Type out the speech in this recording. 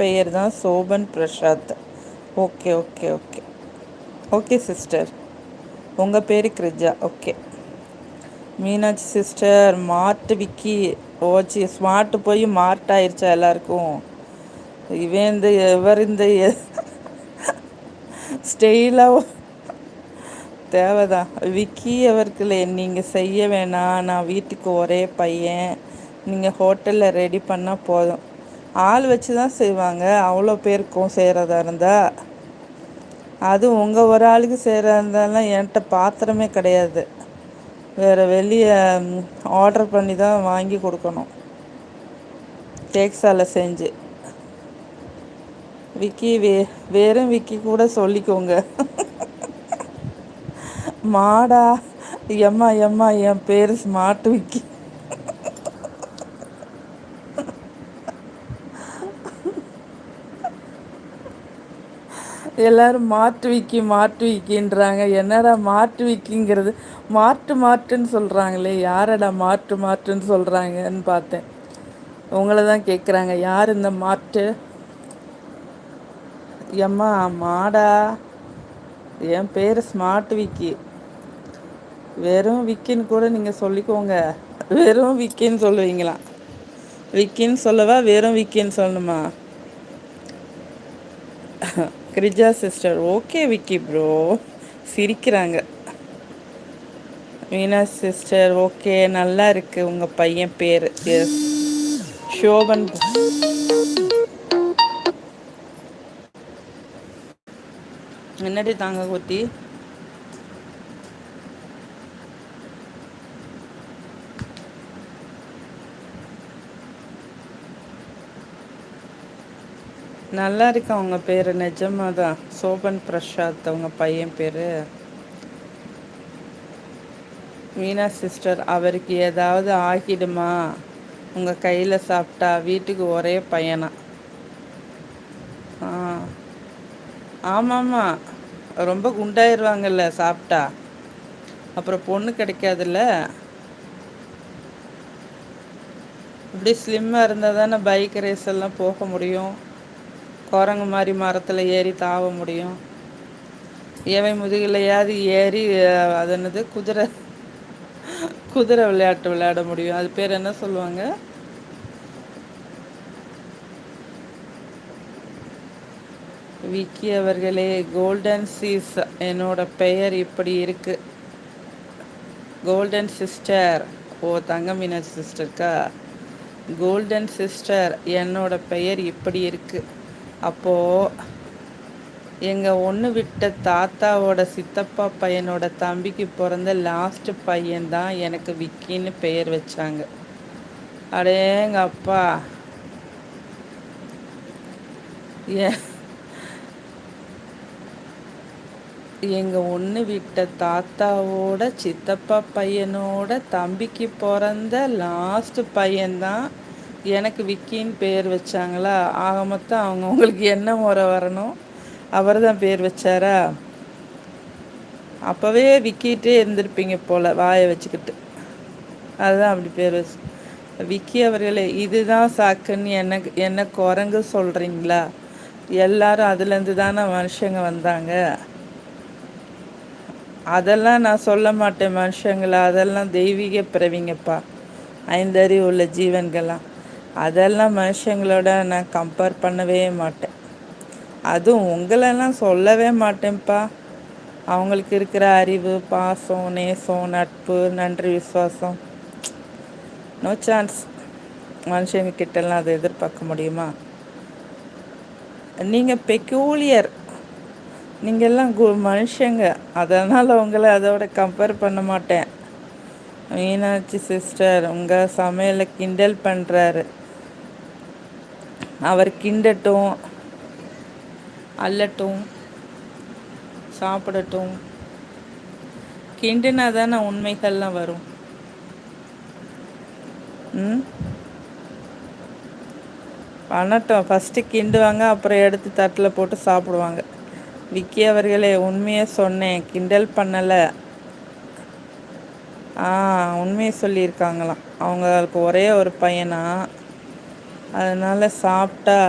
பெயர் தான் Sobhan Prasad. Okay okay okay. Okay sister உங்கள் பேர் கிரிஜா. ஓகே. மீனாட்சி சிஸ்டர் மார்ட் விக்கி. ஓச்சி ஸ்மார்ட் போய் மார்ட் ஆயிடுச்சா எல்லாருக்கும்? இவன் இந்த எவர் இந்த ஸ்டெயிலாக தேவைதான். விக்கி அவர்களே நீங்கள் செய்ய வேணாம். நான் வீட்டுக்கு ஒரே பையன். நீங்கள் ஹோட்டலில் ரெடி பண்ணால் போதும். ஆள் வச்சு தான் செய்வாங்க. அவ்வளோ பேருக்கும் செய்கிறதா இருந்தால் அது உங்கள் ஒரு ஆளுக்கு செய்கிறதா இருந்தாலும் என்கிட்ட பாத்திரமே கிடையாது. வேறு வெளியே ஆர்டர் பண்ணி தான் வாங்கி கொடுக்கணும். கேக்ஸால் செஞ்சு. விக்கி வே வேறும் விக்கி கூட சொல்லிக்கோங்க. மாடா எம்மா எம்மா என் பேர் ஸ்மார்ட் விக்கி. எல்லாரும் மாட்டு விக்கி மாட்டு விக்கின்றாங்க என்னடா மாட்டு விக்கிங்கிறது மாட்டு மாட்டுன்னு சொல்கிறாங்களே யாரடா மாட்டு மாட்டுன்னு சொல்கிறாங்கன்னு பார்த்தேன். உங்களை தான் கேட்குறாங்க யார் இந்த மாட்டு? எம்மா மாடா. என் பேர் ஸ்மார்ட் விக்கி. வெறும் விக்கின்னு கூட நீங்கள் சொல்லிக்கோங்க. வெறும் விக்கின்னு சொல்லுவீங்களா? விக்கின்னு சொல்லவா? வெறும் விக்கின்னு சொல்லணுமா? Girija sister. Okay Vicky bro சிரிக்கிறாங்க. மீனா சிஸ்டர் ஓகே நல்லா இருக்கு. உங்க பையன் பேர். எஸ் ஷோபன். என்னடி தாங்க குத்தி நல்லா இருக்கு அவங்க பேர். நிஜமாக தான் சோபன் பிரசாத் அவங்க பையன் பேர். மீனா சிஸ்டர் அவருக்கு ஏதாவது ஆகிடுமா? உங்கள் கையில் சாப்பிட்டா வீட்டுக்கு ஒரே பையனா? ஆ. ஆமாம்மா. ரொம்ப குண்டாயிருவாங்கல்ல சாப்பிட்டா. அப்புறம் பொண்ணு கிடைக்காதுல்ல? இப்படி ஸ்லிம்மாக இருந்தால் தானே பைக் ரேஸ் எல்லாம் போக முடியும்? குரங்கு மாதிரி மரத்தில் ஏறி தாவ முடியும். எவன் முதுகிலையாவது ஏறி அது என்னது? குதிரை குதிரை விளையாட்டு விளையாட முடியும். அது பேர் என்ன சொல்லுவாங்க? விக்கி அவர்களே கோல்டன் சீஸ் என்னோட பெயர் இப்படி இருக்கு. கோல்டன் சிஸ்டர் ஓ தங்க மீனாட்சி சிஸ்டருக்கா கோல்டன் சிஸ்டர் என்னோட பெயர் இப்படி இருக்குது அப்போது எங்கள் ஒன்று விட்ட தாத்தாவோட சித்தப்பா பையனோட தம்பிக்கு பிறந்த லாஸ்ட் பையன்தான் எனக்கு விக்கின்னு பெயர் வச்சாங்க. அடேங்க அப்பா. ஏ எங்கள் ஒன்று விட்ட தாத்தாவோட சித்தப்பா பையனோட தம்பிக்கு பிறந்த லாஸ்ட் பையன்தான் எனக்கு விக்கின்னு பேர் வச்சாங்களா? ஆக மொத்தம் அவங்க உங்களுக்கு என்ன முறை வரணும்? அவர் தான் பேர் வச்சாரா? அப்போவே விக்கிட்டே இருந்திருப்பீங்க போல் வாயை வச்சுக்கிட்டு. அதுதான் அப்படி பேர் வச்சு. விக்கி அவர்களே இதுதான் சாக்குன்னு எனக்கு என்ன குரங்கு சொல்கிறீங்களா எல்லாரும் அதுலேருந்து தானே மனுஷங்க வந்தாங்க. அதெல்லாம் நான் சொல்ல மாட்டேன் மனுஷங்களா அதெல்லாம் தெய்வீக பிறவிங்கப்பா. ஐந்தறிவு உள்ள ஜீவன்கள்லாம். அதெல்லாம் மனுஷங்களோட நான் கம்பேர் பண்ணவே மாட்டேன். அதுவும் உங்களெல்லாம் சொல்லவே மாட்டேன்ப்பா. அவங்களுக்கு இருக்கிற அறிவு பாசம் நேசம் நட்பு நன்றி விசுவாசம். நோ சான்ஸ் மனுஷங்க கிட்டலாம் அதை எதிர்பார்க்க முடியுமா? நீங்கள் பெக்கூலியர் நீங்கள்லாம் கு மனுஷங்க. அதனால் உங்களை அதோட கம்பேர் பண்ண மாட்டேன். மீனாட்சி சிஸ்டர் உங்கள் சமையலை கிண்டல் பண்ணுறாரு அவர் கிண்டட்டும் அல்லட்டும் சாப்பிடட்டும். கிண்டினா தானே உண்மைகள்லாம் வரும். ம்? பண்ணட்டும். ஃபஸ்ட்டு கிண்டுவாங்க அப்புறம் எடுத்து தட்டில் போட்டு சாப்பிடுவாங்க. விக்கி அவர்களே உண்மையை சொன்னேன். கிண்டல் பண்ணலை. ஆ உண்மையை சொல்லியிருக்காங்களாம். அவங்களுக்கு ஒரே ஒரு பையனா? அதனால் சாப்பிட்டா